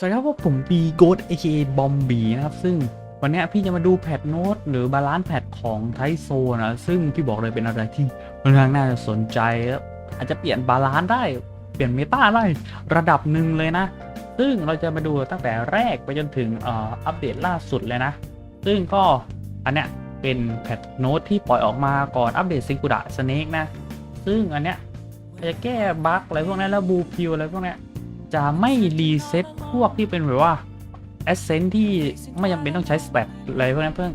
สวัสดีครับว่าผมปีโกด aka บอมบีนะครับ ซึ่งวันนี้พี่จะมาดูแพทโน้ตหรือบาลานซ์แพทของไทโซนะซึ่งพี่บอกเลยเป็นอะไรที่ค่อนข้างน่าจะสนใจแล้วอาจจะเปลี่ยนบาลานซ์ได้เปลี่ยนเมตาได้ระดับหนึ่งเลยนะ ซึ่งเราจะมาดูตั้งแต่แรกไปจนถึงอ,อัปเดตล่าสุดเลยนะ ซึ่งก็อันเนี้ยเป็นแพทโน้ตที่ปล่อยออกมาก่อนอัปเดตซิงคูดะสเนกนะ ซึ่งอันเนี้ยจะแก้บั๊กอะไรพวกนั้นแล้วบูพิวอะไรพวกนี้ จะไม่รีเซ็ตพวกที่เป็นแบบว่าแอสเซนที่ไม่จำเป็นต้องใช้สเปดอะไรพวกนั้นเพื่อ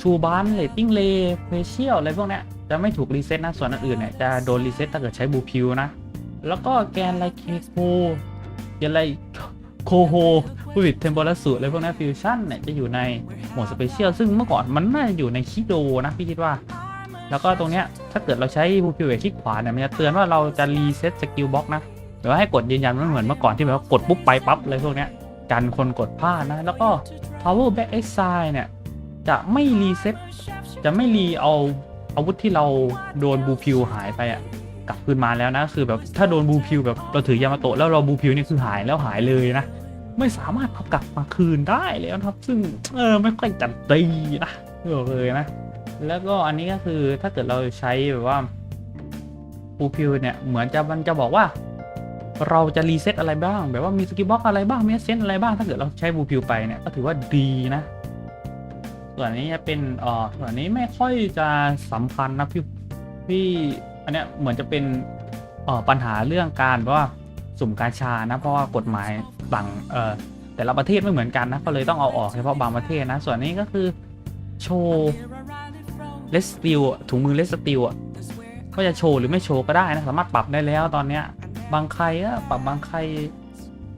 ทูบานเลตติ้งเลเฟเชียลอะไรพวกนี้จะไม่ถูกรีเซ็ตนะ ส่วนอื่นเนี่ยจะโดนรีเซ็ตถ้าเกิดใช้บูพิวนะ แล้วก็แกนไลเคโคแกนไลโคโฮผู้ผิดเทมโพลสูอะไรพวกนี้ฟิวชั่นเนี่ยจะอยู่ในโหมดสเปเชียลซึ่งเมื่อก่อนมันน่าจะอยู่ในคิโดนะพี่คิดว่า แล้วก็ตรงเนี้ยถ้าเกิดเราใช้บูพิวกับคลิกขวาเนี่ยมันจะเตือนว่าเราจะรีเซ็ตสกิลบ็อกนะ หรือว่าให้กดยืนยันไม่เหมือนเมื่อก่อนที่แบบว่ากดปุ๊บไปปั๊บเลยพวกเนี้ยกันคนกดพลาดนะ แล้วก็ power back exile เนี่ย จะไม่รีเซ็ตจะไม่รีเอาอาวุธที่เราโดนบูพิวหายไปอะกลับคืนมาแล้วนะคือแบบถ้าโดนบูพิวแบบเราถือยามาโตะแล้วเราบูพิวนี่คือหายแล้วหายเลยนะไม่สามารถเอากลับมาคืนได้แล้วนะครับ ซึ่งเออไม่ค่อยจัดตีนะบอกเลยนะ แล้วก็อันนี้ก็คือถ้าเกิดเราใช้แบบว่าบูพิวเนี่ยเหมือนจะมันจะบอกว่า เราจะรีเซ็ตอะไรบ้าง แบบว่ามีสกิบ็อกอะไรบ้างมีเซนอะไรบ้างถ้าเกิดเราใช้บูพิวไปเนี่ยก็ถือว่าดีนะ ส่วนนี้จะเป็นเอ่อส่วนนี้ไม่ค่อยจะสำคัญนะพี่พี่อันเนี้ยเหมือนจะเป็นเอ่อปัญหาเรื่องการว่าสุ่มกาชานะ เพราะว่ากฎหมายต่างเอ่อแต่ละประเทศไม่เหมือนกันนะ ก็เลยต้องเอาออกเฉพาะบางประเทศนะ ส่วนนี้ก็คือโชว์เลสติลถุงมือเลสติลอะก็จะโชว์หรือไม่โชว์ก็ได้นะ สามารถปรับได้แล้วตอนเนี้ย บางใครก็ปรับบางใคร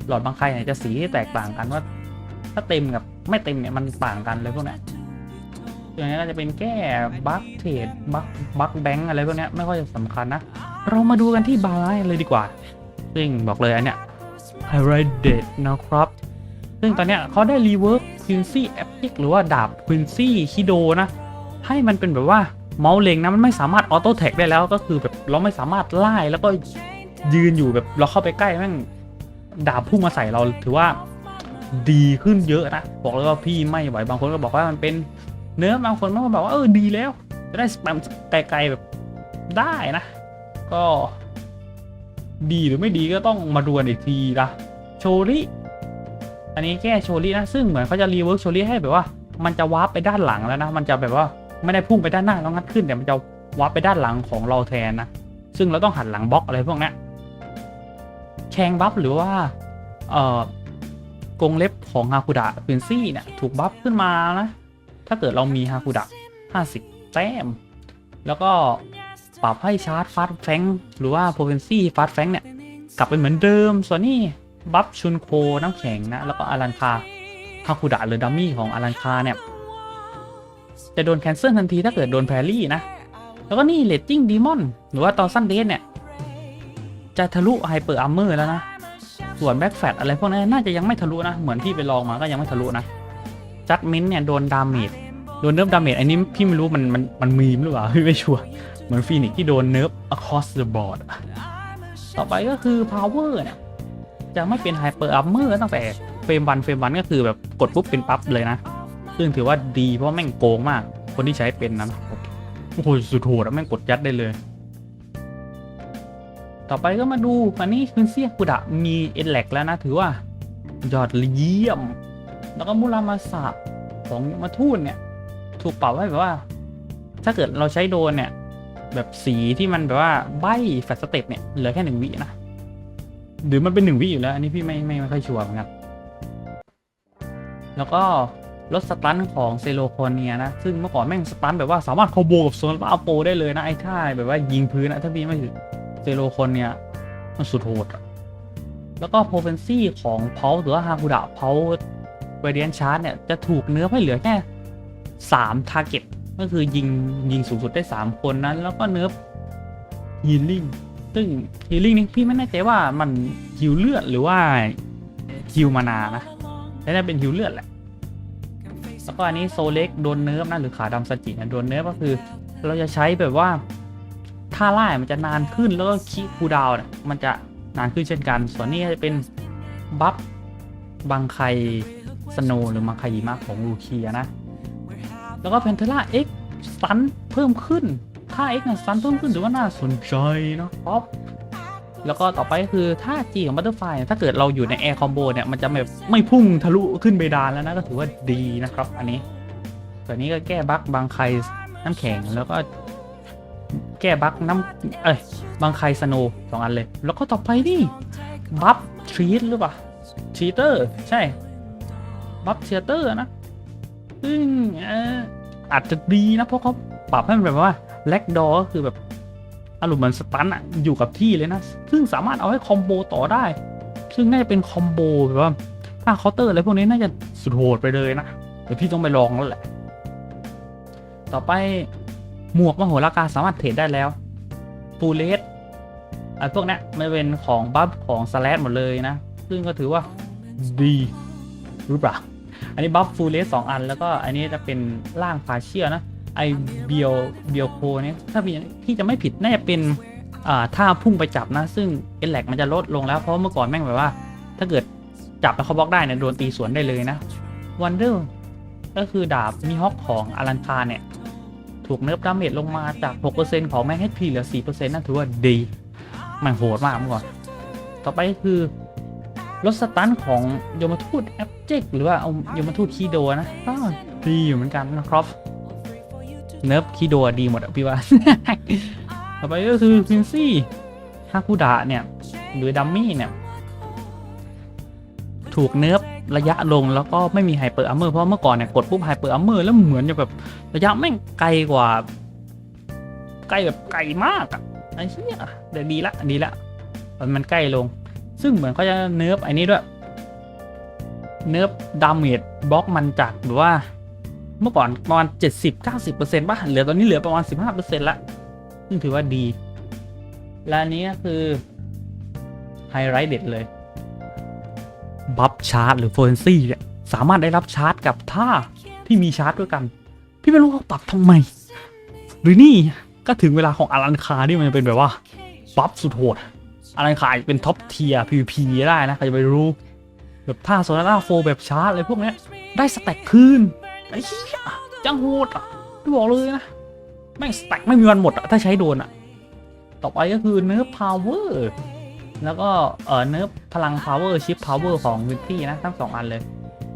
หลอดบางใครเนี่ยจะสีที่แตกต่างกันว่า ถ้าเต็มกับไม่เต็มเนี่ยมันต่างกันเลยพวกเนี้ยอย่างนี้ก็จะเป็นแก้บัคเทรดบัคบัคแบงก์อะไรพวกเนี้ยไม่ค่อยสำคัญนะ เรามาดูกันที่บาลานซ์เลยดีกว่า ซึ่งบอกเลยอันเนี้ยไฮไรเดดนะครับ ซึ่งตอนเนี้ยเขาได้รีเวิร์กควินซี่แอปิกหรือว่าดาบควินซี่คิโดนะ ให้มันเป็นแบบว่าเมาส์เล็งนะ มันไม่สามารถออโต้แท็กได้แล้วก็คือแบบเราไม่สามารถไล่แล้วก็ ยืนอยู่แบบเราเข้าไปใกล้แม่งดาบพุ่งมาใส่เราถือว่าดีขึ้นเยอะนะบอกเลยว่าพี่ไม่ไหวบางคนก็บอกว่ามันเป็นเนื้อบางคนก็บอกว่าเออดีแล้ว จะได้สแปมไกลๆแบบได้นะ ก็ ดีหรือไม่ดีก็ต้องมาดูกันอีกทีนะโชริอันนี้แก้โชรินะซึ่งเหมือนเขาจะรีเวิร์กโชริให้แบบว่า มันจะวาร์ปไปด้านหลังแล้วนะ มันจะแบบว่าไม่ได้พุ่งไปด้านหน้าแล้วงัดขึ้นแต่มันจะวาร์ปไปด้านหลังของเราแทนนะซึ่งเราต้องหันหลังบล็อกอะไรพวกนี้ แชงบัฟหรือว่า เอ่อกงเล็บของฮาคุดะฟินซี่เนี่ยถูกบัฟขึ้นมานะ ถ้าเกิดเรามีฮาคุดะ 50 แต้ม แล้วก็ปรับให้ชาร์จฟาสแฟงหรือว่าโพเฟนซี่ฟาสแฟงเนี่ย กลับไปเหมือนเดิม ส่วนนี้บัฟชุนโคน้ำแข็งนะ แล้วก็อารันคาฮาคุดะหรือดัมมี่ของอารันคาเนี่ย จะโดนแคนเซิลทันทีถ้าเกิดโดนแพรรี่นะ แล้วก็นี่เลตติ้งดีมอนหรือว่าตอนสั้นเดสเนี่ย จะทะลุไฮเปอร์อาร์เมอร์แล้วนะ ส่วนแบ็กแฟตอะไรพวกนั้นน่าจะยังไม่ทะลุนะ เหมือนที่ไปลองมาก็ยังไม่ทะลุนะ จัดมินเนี่ยโดนดาเมจ โดนเนิร์ฟดาเมจอันนี้พี่ไม่รู้มันมันมันมีมหรือเปล่าพี่ไม่ชัวร์ เหมือนฟีนิกซ์ที่โดนเนิร์ฟ across the board ต่อไปก็คือ power เนี่ยจะไม่เป็นไฮเปอร์อาร์เมอร์ตั้งแต่เฟรมวันเฟรมวันก็คือแบบกดปุ๊บเป็นปั๊บเลยนะ ซึ่งถือว่าดีเพราะแม่งโกงมาก คนที่ใช้เป็นนั้นโอ้โหสุดโหดแม่งกดยัดได้เลย ต่อไปก็มาดูอันนี้คือเซียกุดะมีเอ็นแลกแล้วนะถือว่า ยอดเยี่ยม แล้วก็มุรามาสะของมาทูนเนี่ย ถูกปรับให้แบบว่า ถ้าเกิดเราใช้โดนเนี่ย แบบสีที่มันแบบว่าใบแฟลสเต็ปเนี่ยเหลือแค่หนึ่งวินะหรือมันเป็นหนึ่งวิอยู่แล้ว อันนี้พี่ไม่ไม่ไม่ค่อยชัวร์เหมือนกันแล้วก็ลดสตันของเซโลโคเนียนะ ซึ่งเมื่อก่อนแม่งสตันแบบว่าสามารถคโบกับโซนอาโปได้เลยนะ ไอ้ท่าแบบว่ายิงพื้นนะ ถ้าพี่ไม่ถึง เซโลคนเนี่ยมันสุดโหด แล้วก็โพเฟนซี่ของเพาหรือว่าฮาคุดะเพาเวเดียนชาร์ดเนี่ยจะถูกเนื้อให้เหลือแค่3ทาร์เก็ตก็คือยิงยิงสูงสุดได้3คนนั้น แล้วก็เนื้อฮีลิ่งซึ่งฮีลิ่งนี่พี่ไม่แน่ใจว่ามันฮิวเลือดหรือว่าฮิวมานานะแต่น่าเป็นฮิวเลือดแหละแล้วก็อันนี้โซเล็กโดนเนิร์ฟนะหรือขาดำสจิเนี่ยโดนเนิร์ฟก็คือ เราจะใช้แบบว่า ท่าไล่มันจะนานขึ้นแล้วก็คีคูดาวน์เนี่ยมันจะนานขึ้นเช่นกัน ส่วนนี้จะเป็นบัฟบางไคสโนหรือมังไคหิมะของลูเคียนะ แล้วก็เพนเทล่า X สตันเพิ่มขึ้น ถ้า X เนี่ยสตันเพิ่มขึ้นถือว่าน่าสนใจนะครับแล้วก็ต่อไปคือถ้า G ของบัตเตอร์ไฟถ้าเกิดเราอยู่ในแอร์คอมโบเนี่ย มันจะแบบไม่พุ่งทะลุขึ้นไปดานแล้วนะ ก็ถือว่าดีนะครับ อันนี้ ตัวนี้ก็แก้บั๊กบางไคน้ำแข็งแล้วก็ แก้บั๊กน้ำเอ้ยบางไคสโนสองอันเลย แล้วก็ต่อไปนี่บัฟทรีตหรือเปล่าชีเตอร์ ใช่บัฟเชียเตอร์นะซึ่งเอออาจจะดีนะ เพราะเขาปรับให้มันแบบว่าแล็กดอก็คือแบบอารมณ์เหมือนสตันอะอยู่กับที่เลยนะ ซึ่งสามารถเอาให้คอมโบต่อได้ ซึ่งน่าจะเป็นคอมโบแบบว่าถ้าเคาน์เตอร์อะไรพวกนี้น่าจะสุดโหดไปเลยนะ เดี๋ยวพี่ต้องไปลองแล้วแหละ ต่อไป หมวกมโหราการสามารถเทรดได้แล้วฟูเลสไอ้พวกนี้ไม่เป็นของบัฟของสแลชหมดเลยนะ ซึ่งก็ถือว่าดีหรือเปล่า อันนี้บัฟฟูลเลสสองอันแล้วก็อันนี้จะเป็นร่างฟาเชียนะ ไอเบียวเบียวโคเนี่ยถ้าพี่จะไม่ผิดน่าจะเป็นอ่าถ้าพุ่งไปจับนะ ซึ่งเอลแลกมันจะลดลงแล้ว เพราะเมื่อก่อนแม่งแบบว่า ถ้าเกิดจับแล้วเขาบล็อกได้เนี่ยโดนตีสวนได้เลยนะวันเดอร์ก็คือดาบมีฮอกของอารันคาเนี่ย ถูกเนิร์ฟดาเมจลงมาจาก 6%ของแม่ง HP เหลือ 4%นั่นถือว่าดี มันโหดมากเมื่อก่อน ต่อไปก็คือรถสตันของยมทูตแอปเจกหรือว่าเอายมทูตคีโดนะก็ดีอยู่เหมือนกันนะครับเนิร์ฟคีโดดีหมดอะพี่ว่า ต่อไปก็คือฟินซี่ฮาคุดะเนี่ย หรือดัมมี่เนี่ย ถูกเนิร์ฟ ระยะลงแล้วก็ไม่มีไฮเปอร์อัมเมอร์เพราะเมื่อก่อนเนี่ยกดปุ๊บไฮเปอร์อัมเมอร์แล้วเหมือนจะแบบระยะแม่งไกลกว่า ไกลแบบไกลมากอะไอ้เหี้ยเดี๋ยวดีละดีละมันใกล้ลง ซึ่งเหมือนเขาจะเนิร์ฟไอ้นี้ด้วย เนิร์ฟดาเมจบล็อกมันจากหรือว่า เมื่อก่อนประมาณ70-90%ป่ะเหลือตอนนี้เหลือประมาณ 15%ละซึ่งถือว่าดีและนี้ก็คือไฮไลท์เด็ดเลย บัฟชาร์จหรือโฟอร์นซี่เนี่ยสามารถได้รับชาร์จกับท่าที่มีชาร์จด้วยกัน พี่ไม่รู้เขาปรับทำไม หรือนี่ก็ถึงเวลาของอารันคาที่มันเป็นแบบว่าบัฟสุดโหดอะไรขาเป็นท็อปเทียร์ PVP ได้นะใครจะไปรู้ แบบท่าโซนาร่าโฟแบบชาร์จอะไรพวกนี้ได้สแต็กคืนไอ้เหี้ยจังโหดอะพี่บอกเลยนะแม่งสแต็กไม่มีวันหมดอะถ้าใช้โดนอะ ต่อไปก็คือเนิร์ฟพาวเวอร์ แล้วก็เอ่อเนิร์ฟพลังพาวเวอร์ชิปพาวเวอร์ของวินตี้นะทั้งสองอันเลย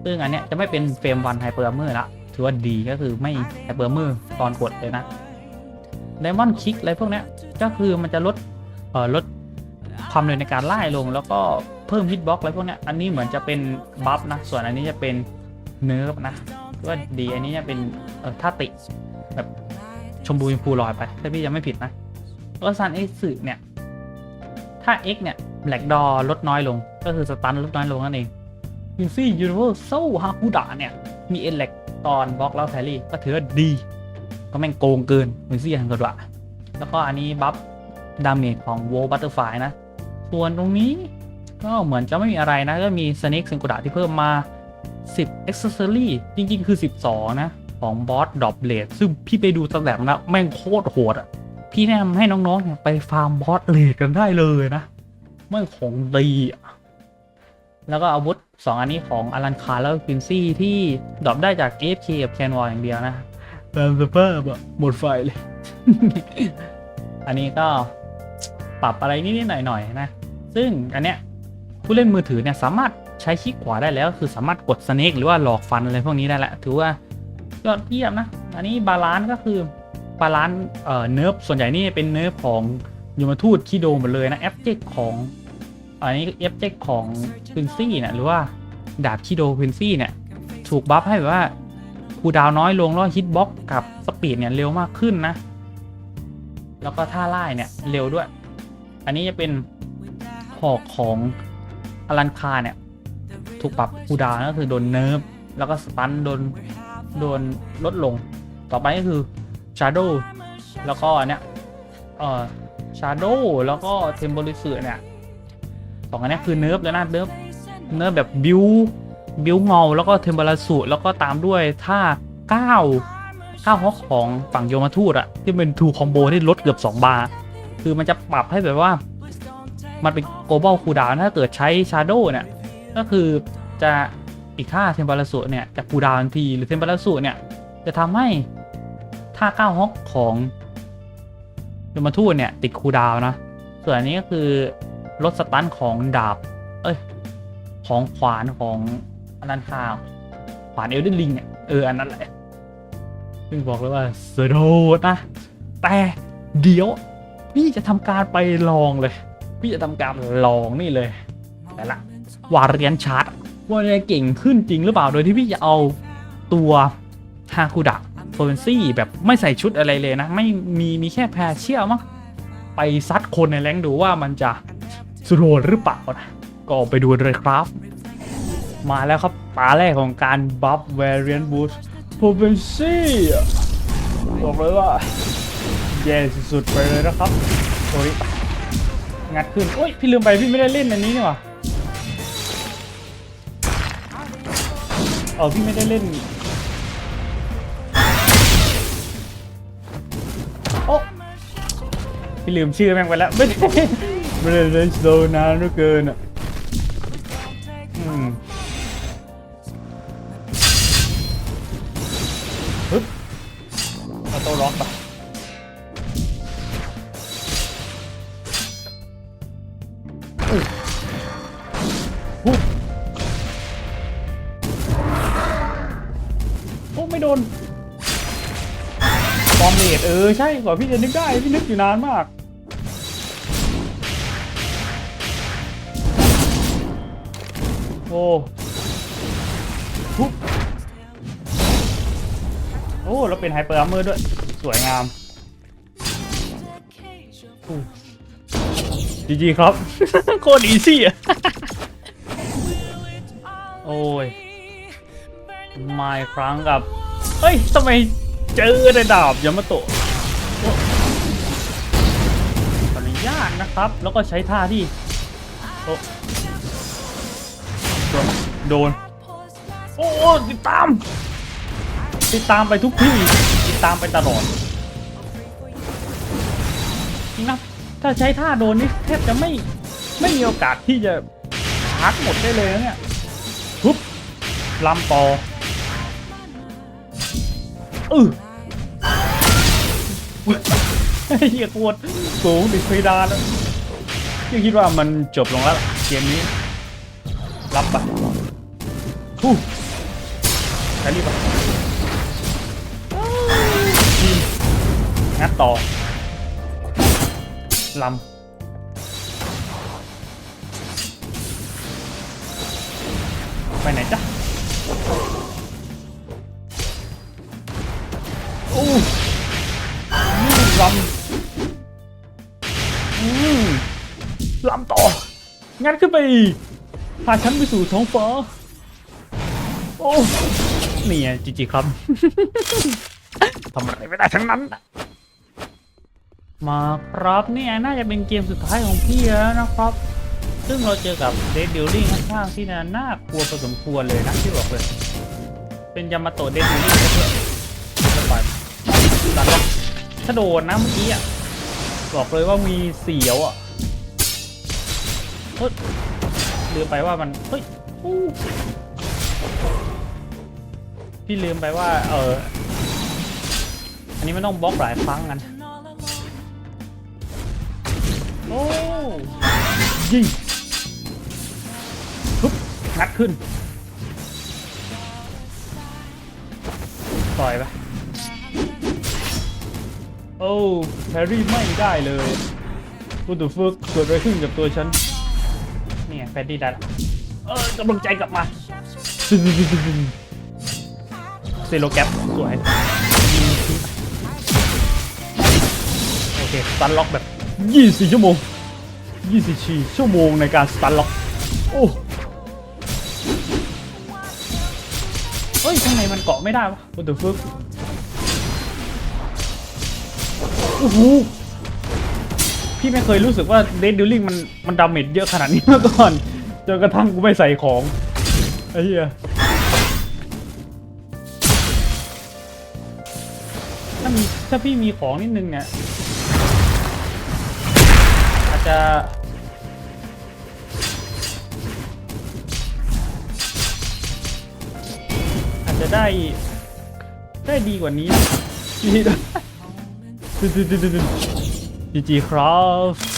ซึ่งอันเนี้ยจะไม่เป็นเฟรมวันไฮเปอร์เมอร์ละถือว่าดีก็คือไม่ไฮเปอร์เมอร์ตอนกดเลยนะไดมอนด์คิกอะไรพวกเนี้ยก็คือมันจะลดเอ่อลดความเร็วในการไล่ลง แล้วก็เพิ่มฮิตบ็อกอะไรพวกเนี้ยอันนี้เหมือนจะเป็นบัฟนะส่วนอันนี้จะเป็นเนิร์ฟนะว่าดีอันนี้จะเป็นเออท่าติแบบชมพูชมพูลอยไปถ้าพี่ยังไม่ผิดนะแล้วซันเอ็กซ์เนี่ย ถ้า X เนี่ยแบล็กดอลดน้อยลง ก็คือสตันลดน้อยลงนั่นเองวิซี่ยูนิเวอร์แซลฮาคูดะเนี่ย มีเอลเล็กตอนบล็อกแล้วแพรี่ก็ถือว่าดี ก็แม่งโกงเกินวิซี่ฮันกระดะแล้วก็อันนี้บัฟดาเมจของโวบัตเตอร์ไฟนะ ส่วนตรงนี้ก็เหมือนจะไม่มีอะไรนะ ก็มี Snake เซนกุดะที่เพิ่มมา 10 Accessory จริง ๆ คือ 12 นะ ของบอสดอ b เลดซึ่งพี่ไปดูตำแหน่งแล้วแม่งโคตรโหดอะ พี่แนะนำให้น้องๆเนี่ยไปฟาร์มบอสเลดกันได้เลยนะไม่งของดีอะแล้วก็อาวุธ 2 อันนี้ของอลันคาแล้วฟินซี่ที่ดรอปได้จาก AFK กับแคนวอลอย่างเดียวนะตามสภาพอะหมดไฟเลย อันนี้ก็ปรับอะไรนิดๆหน่อยๆนะ ซึ่งอันเนี้ยผู้เล่นมือถือเนี่ยสามารถใช้คลิกขวาได้แล้วคือสามารถกดสเนกหรือว่าหลอกฟันอะไรพวกนี้ได้แล้วถือว่ายอดเยี่ยมนะ อันนี้บาลานซ์ก็คือ บาลานซ์เอ่อเนิร์ฟส่วนใหญ่นี่เป็นเนิร์ฟของยมทูตคีโดหมดเลยนะแอปเจกของอันนี้แอปเจกของพินซี่เนี่ยหรือว่าดาบคีโดพินซี่เนี่ยถูกบัฟให้แบบว่าคูดาวน้อยลงแล้วฮิตบ็อกกับสปีดเนี่ยเร็วมากขึ้นนะ แล้วก็ท่าไล่เนี่ยเร็วด้วย อันนี้จะเป็นหอกของอลันคาเนี่ยถูกปรับคูดาวน์ก็คือโดนเนิร์ฟแล้วก็สตันโดนโดนลดลง ต่อไปก็คือ Shadow แล้วก็อันเนี้ยเอ่อ Shadow แล้วก็เทมโ r ริสเนี่ยสองอันเนี้ยคือเนิร์ฟแล้วนะเนิร์ฟเนิร์ฟแบบบิวบิวเงาแล้วก็เทมโ r ริสึแล้วก็ตามด้วยท่าเก้าวก้าฮอกของฝั่งโยมาทูตอะที่เป็นทูคอมโบที่ลดเกือบ 2 บาร์คือมันจะปรับให้แบบว่า มันเป็น global cooldown ถ้าเกิดใช้ shadow เนี่ยก็คือจะอีกท่าเทมเปอร์สุเนี่ยจะคูดาวทันทีหรือเทมเปอร์สุเนี่ยจะทำให้ ท่าก้าวฮอกของยมทูตเนี่ย ติดคูดาวนะ ส่วนอันนี้ก็คือลดสตันของดาบ เอ้ย ของขวานของอนันข่าวขวานเอลเดนลิงเนี่ย เออ อันนั้นแหละ ซึ่งบอกเลยว่าสโดดนะ แต่เดี๋ยว พี่จะทำการไปลองเลย พี่จะทำการลองนี่เลย แต่ละวาเรียนชาร์ตว่าจะเก่งขึ้นจริงหรือเปล่า โดยที่พี่จะเอาตัวฮาคุดะ โฟเวนซี่แบบไม่ใส่ชุดอะไรเลยนะ ไม่มีมีแค่แพรเชี่ยวมั้งไปซัดคนในแรงดูว่ามันจะสโดดหรือเปล่านะ ก็ไปดูเลยครับ มาแล้วครับตาแรกของการบัฟเวเรียนบูสโฟเวนซี่บอกเลยว่าแย่สุดๆไปเลยนะครับตัวนี้งัดขึ้นโอ้ยพี่ลืมไปพี่ไม่ได้เล่นอันนี้นี่หว่าเออพี่ไม่ได้เล่น พี่ลืมชื่อแม่งไปแล้วไม่ได้ไม่ได้เล่นโซนานเหลือเกินอะฮึบออโต้ล็อกปะอุ๊ยฮึบโอ้ไม่โดนบอมเลดเออ ใช่กว่าพี่จะนึกได้ พี่นึกอยู่นานมาก ทุบโอ้แล้วเป็นไฮเปอร์อัมเมอร์ด้วย สวยงามจีจีครับ โคตรอีซี่อะ โอ้ยมาครั้งกับ เฮ้ยทำไมเจอแต่ดาบยามาโตะโอ้ขออนุญาตนะครับ แล้วก็ใช้ท่าที่โอ้ โดน โอ้ติดตาม ติดตามไปทุกที่ติดตามไปตลอดจริงนะถ้าใช้ท่าโดนนี่แทบจะไม่ไม่มีโอกาสที่จะชาร์จหมดได้เลยนะเนี่ยทุบลำปออือเฮียกวดสูงติดเพดานแล้วยังคิดว่ามันจบลงแล้วเกมนี้รับปะ ฮู้ใช้รีบปะทีมงัดต่อลำไปไหนจ๊ะโอ้ลำอืมลำต่อ งั้นขึ้นไปอีกพาฉันไปสู่ท้องฟ้า อ้นี่ไงจีจีครับ ทำอะไรไม่ได้ทั้งนั้นน่ะมาครับเนี่ยน่าจะเป็นเกมสุดท้ายของพี่แล้วนะครับ ซึ่งเราเจอกับเดดดิลลิ่งค่อนข้างที่น่าน่ากลัวพอสมควรเลยนะที่บอกเลย เป็นยามาโตะเดดดิลลิ่งเพื่อนสบายตัดล็อกถ้าโดนนะเมื่อกี้อะบอกเลยว่ามีเสียวอะเฮ้ยลืมไปว่ามันเฮ้ยอู้ พี่ลืมไปว่า เอออันนี้ไม่ต้องบล็อกหลายครั้งกันโอ้ยิงทุบงัดขึ้นปล่อยไปโอ้แฮร์รี่ไม่ได้เลยกูตัวฟึกเกิดอะไรขึ้นกับตัวฉัน เนี่ไงแฟดดี้ได้ละเออกำลังใจกลับมา เซโลแกปสวยโอเคสตันล็อกแบบ 24 ชั่วโมง 24 ชั่วโมงในการสตันล็อก โอ้เฮ้ยข้างในมันเกาะไม่ได้วะกูตัวฟึกโอ้โหพี่ไม่เคยรู้สึกว่าเดดดิลลิงมันมันดาเมจเยอะขนาดนี้มาก่อน จนกระทั่งกูไม่ใส่ของไอ้เหี้ย ถ้าพี่มีของนิดนึงเนี่ย อาจจะ อาจจะได้ ได้ดีกว่านี้ดีด้วยจีจีครับ